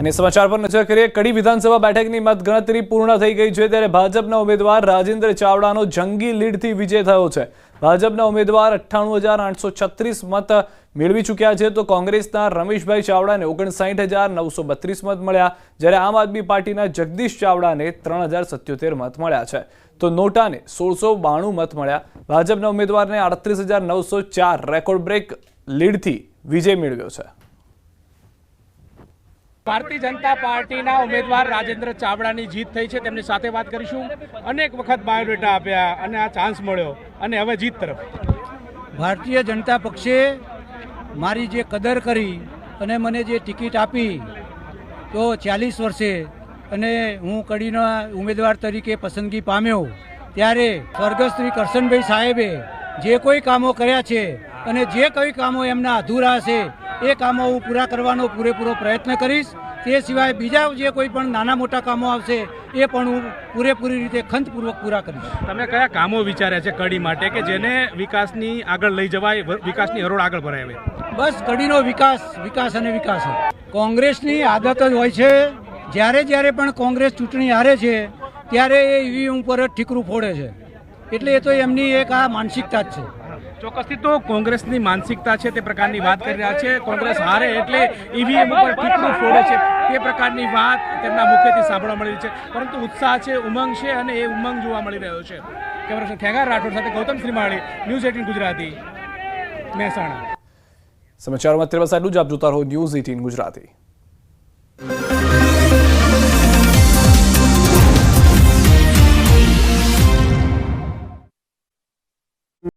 અને સમાચાર પર નજર કરીએ, કડી વિધાનસભા બેઠકની મતગણતરી પૂર્ણ થઈ ગઈ છે ત્યારે ભાજપના ઉમેદવાર રાજેન્દ્ર ચાવડાનો જંગી લીડથી વિજય થયો છે. ભાજપના ઉમેદવાર અઠ્ઠાણું મત મેળવી ચૂક્યા છે તો કોંગ્રેસના રમેશભાઈ ચાવડાને ઓગણસાઠ મત મળ્યા. જ્યારે આમ આદમી પાર્ટીના જગદીશ ચાવડાને ત્રણ મત મળ્યા છે. તો નોટાને સોળસો મત મળ્યા. ભાજપના ઉમેદવારને આડત્રીસ રેકોર્ડ બ્રેક લીડથી વિજય મેળવ્યો છે. ભારતીય જનતા પાર્ટીના ઉમેદવાર રાજેન્દ્ર ચાવડાની જીત થઈ છે, તેમની સાથે વાત કરીશું. અનેક વખત બાયોડેટા આપ્યા અને આ ચાન્સ મળ્યો. અને હવે જીત તરફ. ભારતીય જનતા પક્ષે મારી જે કદર કરી અને મને જે ટિકિટ આપી, તો ચાલીસ વર્ષે અને હું કડીના ઉમેદવાર તરીકે પસંદગી પામ્યો. ત્યારે સ્વર્ગસ્થ શ્રી કરશનભાઈ સાહેબે જે કોઈ કામો કર્યા છે અને જે કોઈ કામો એમના અધૂરા હશે એ કામો હું પૂરા કરવાનો પૂરેપૂરો પ્રયત્ન કરીશ. તે સિવાય બીજા જે કોઈ પણ નાના મોટા કામો આવશે એ પણ હું પૂરેપૂરી રીતે ખંતપૂર્વક પૂરા કરીશ. તમે કયા કામો વિચાર્યા છે કડી માટે કે જેને વિકાસની આગળ લઈ જવાય વિકાસની હરોળ આગળ ભરાય બસ કડીનો વિકાસ વિકાસ અને વિકાસ કોંગ્રેસની આદત જ હોય છે જ્યારે જ્યારે પણ કોંગ્રેસ ચૂંટણી હારે છે ત્યારે એ ઈવીએમ ઉપર જ ઠીકરું ફોડે છે. એટલે એ તો એમની એક આ માનસિકતા જ છે. ચોક્કસથી તો કોંગ્રેસની માનસિકતા છે તે પ્રકારની વાત કરી રહ્યા છે. કોંગ્રેસ હારે એટલે ઈવીએમ ઉપર ટીકડું ફોડે છે. તે પ્રકારની વાત તેમના મુખેથી સાંભળવા મળી છે. પરંતુ ઉત્સાહ છે, ઉમંગ છે અને એ ઉમંગ જોવા મળી રહ્યો છે. કેમેરા ખેગાર રાઠોડ સાથે ગૌતમ શ્રીમાળી, ન્યૂઝ એટીન ગુજરાતી, મહેસાણા. સમાચારમાં આટલું જ આપ જોતા રહો ન્યૂઝ એટીન ગુજરાતી.